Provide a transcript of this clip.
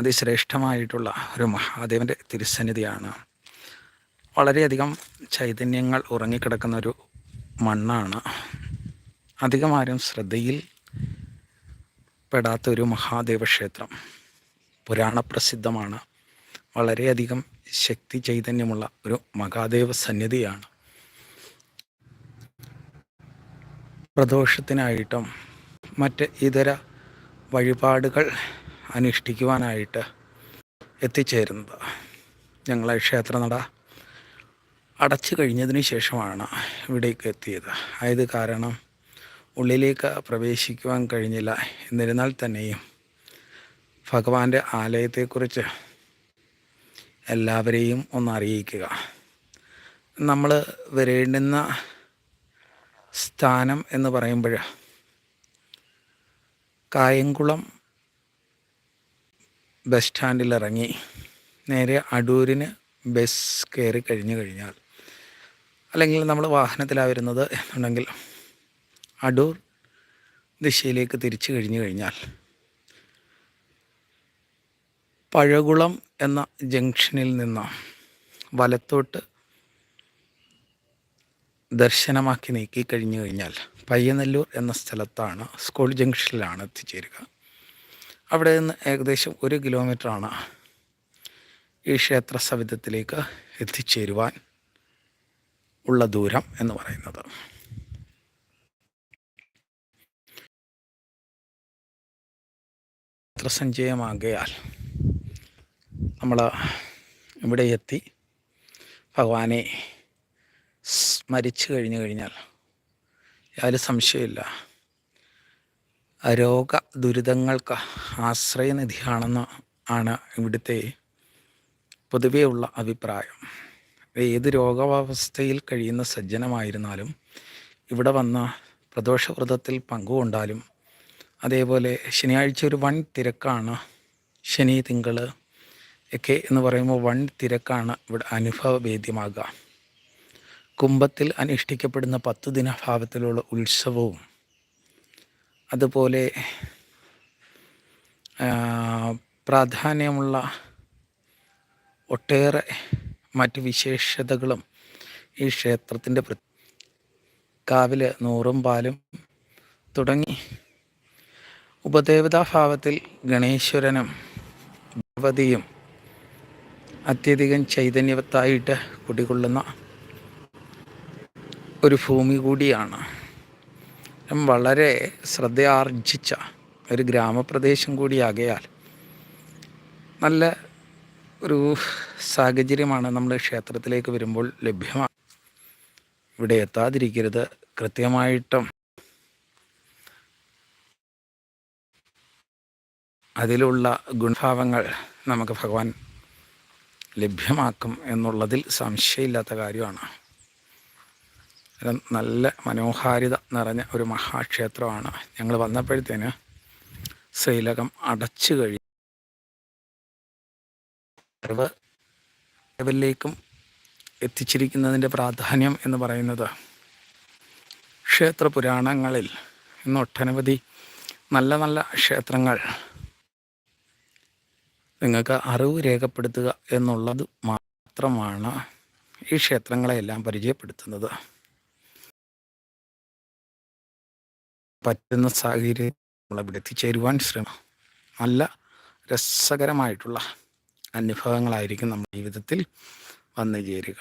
അതിശ്രേഷ്ഠമായിട്ടുള്ള ഒരു മഹാദേവന്റെ തിരുസന്നിധിയാണ്. വളരെയധികം ചൈതന്യങ്ങൾ ഉറങ്ങിക്കിടക്കുന്ന ഒരു മണ്ണാണ്. അധികം ആരും ശ്രദ്ധയിൽ പെടാത്ത ഒരു മഹാദേവ ക്ഷേത്രം. പുരാണപ്രസിദ്ധമാണ്. വളരെയധികം ശക്തി ചൈതന്യമുള്ള ഒരു മഹാദേവ സന്നിധിയാണ്. പ്രദോഷത്തിനായിട്ടും മറ്റ് ഇതര വഴിപാടുകൾ അനുഷ്ഠിക്കുവാനായിട്ട് എത്തിച്ചേരുന്നത്. ഞങ്ങളെ ക്ഷേത്രനട അടച്ചു കഴിഞ്ഞതിന് ശേഷമാണ് ഇവിടേക്ക് എത്തിയത്. ആയത് കാരണം ഉള്ളിലേക്ക് പ്രവേശിക്കുവാൻ കഴിഞ്ഞില്ല. എന്നിരുന്നാൽ തന്നെയും ഭഗവാന്റെ ആലയത്തെക്കുറിച്ച് എല്ലാവരെയും ഒന്ന് അറിയിക്കുക. നമ്മൾ വരേണ്ടുന്ന സ്ഥാനം എന്ന് പറയുമ്പോൾ കായംകുളം ബസ് സ്റ്റാൻഡിൽ ഇറങ്ങി നേരെ അടൂരിന് ബസ് കയറി കഴിഞ്ഞു കഴിഞ്ഞാൽ. അല്ലെങ്കിൽ നമ്മൾ വാഹനത്തിലാണ് വരുന്നത് എന്നുണ്ടെങ്കിൽ അടൂർ ദിശയിലേക്ക് തിരിച്ചു കഴിഞ്ഞു കഴിഞ്ഞാൽ. പഴകുളം എന്ന ജംഗ്ഷനിൽ നിന്ന് വലത്തോട്ട് ദർശനമാക്കി നീക്കി കഴിഞ്ഞു കഴിഞ്ഞാൽ പയ്യനല്ലൂർ എന്ന സ്ഥലത്താണ് സ്കൂൾ ജംഗ്ഷനിലാണ് എത്തിച്ചേരുക. അവിടെ നിന്ന് ഏകദേശം ഒരു കിലോമീറ്ററാണ് ഈ ക്ഷേത്ര സവിധത്തിലേക്ക് എത്തിച്ചേരുവാൻ ഉള്ള ദൂരം എന്ന് പറയുന്നത്. സഞ്ചയമാകയാൽ നമ്മൾ ഇവിടെ എത്തി ഭഗവാനെ സ്മരിച്ചു കഴിഞ്ഞു കഴിഞ്ഞാൽ യാതൊരു സംശയമില്ല രോഗ ദുരിതങ്ങൾക്ക് ആശ്രയനിധിയാണെന്ന് ആണ് ഇവിടുത്തെ പൊതുവെയുള്ള അഭിപ്രായം. ഏത് രോഗാവസ്ഥയിൽ കഴിയുന്ന സജ്ജനമായിരുന്നാലും ഇവിടെ വന്ന പ്രദോഷവ്രതത്തിൽ പങ്കുകൊണ്ടാലും അതേപോലെ ശനിയാഴ്ച ഒരു വൺ തിരക്കാണ്. ശനി തിങ്കൾ ഒക്കെ എന്ന് പറയുമ്പോൾ വൺ തിരക്കാണ് ഇവിടെ അനുഭവവേദ്യമാകുക. കുംഭത്തിൽ അനുഷ്ഠിക്കപ്പെടുന്ന പത്ത് ദിനഭാവത്തിലുള്ള ഉത്സവവും അതുപോലെ പ്രാധാന്യമുള്ള ഒട്ടേറെ മറ്റ് വിശേഷതകളും ഈ ക്ഷേത്രത്തിന്റെ കാവിൽ നൂറും പാലും തുടങ്ങി. ഉപദേവതാഭാവത്തിൽ ഗണേശ്വരനും ഭഗവതിയും അത്യധികം ചൈതന്യവത്തായിട്ട് കുടികൊള്ളുന്ന ഒരു ഭൂമി കൂടിയാണ്. വളരെ ശ്രദ്ധയാർജിച്ച ഒരു ഗ്രാമപ്രദേശം കൂടിയാകയാൽ നല്ല ഒരു സാഹചര്യമാണ് നമ്മൾ ക്ഷേത്രത്തിലേക്ക് വരുമ്പോൾ ലഭ്യമാണ് ഇവിടെ എത്താതിരിക്കരുത്. കൃത്യമായിട്ടും അതിലുള്ള ഗുണഭാവങ്ങൾ നമുക്ക് ഭഗവാൻ ലഭ്യമാക്കും എന്നുള്ളതിൽ സംശയമില്ലാത്ത കാര്യമാണ്. നല്ല മനോഹാരിത നിറഞ്ഞ ഒരു മഹാക്ഷേത്രമാണ്. ഞങ്ങൾ വന്നപ്പോഴത്തേന് ശ്രീലകം അടച്ചു കഴിഞ്ഞു. ലെവലിലേക്കും എത്തിച്ചിരിക്കുന്നതിന്റെ പ്രാധാന്യം എന്ന് പറയുന്നത് ക്ഷേത്ര പുരാണങ്ങളിൽ ഇന്ന് ഒട്ടനവധി നല്ല നല്ല ക്ഷേത്രങ്ങൾ നിങ്ങൾക്ക് അറിവ് രേഖപ്പെടുത്തുക എന്നുള്ളത് മാത്രമാണ് ഈ ക്ഷേത്രങ്ങളെയെല്ലാം പരിചയപ്പെടുത്തുന്നത്. പറ്റുന്ന സാഹചര്യം നമ്മളിവിടെ എത്തിച്ചേരുവാൻ ശ്രമം നല്ല രസകരമായിട്ടുള്ള അനുഭവങ്ങളായിരിക്കും നമ്മുടെ ജീവിതത്തിൽ വന്നു ചേരുക.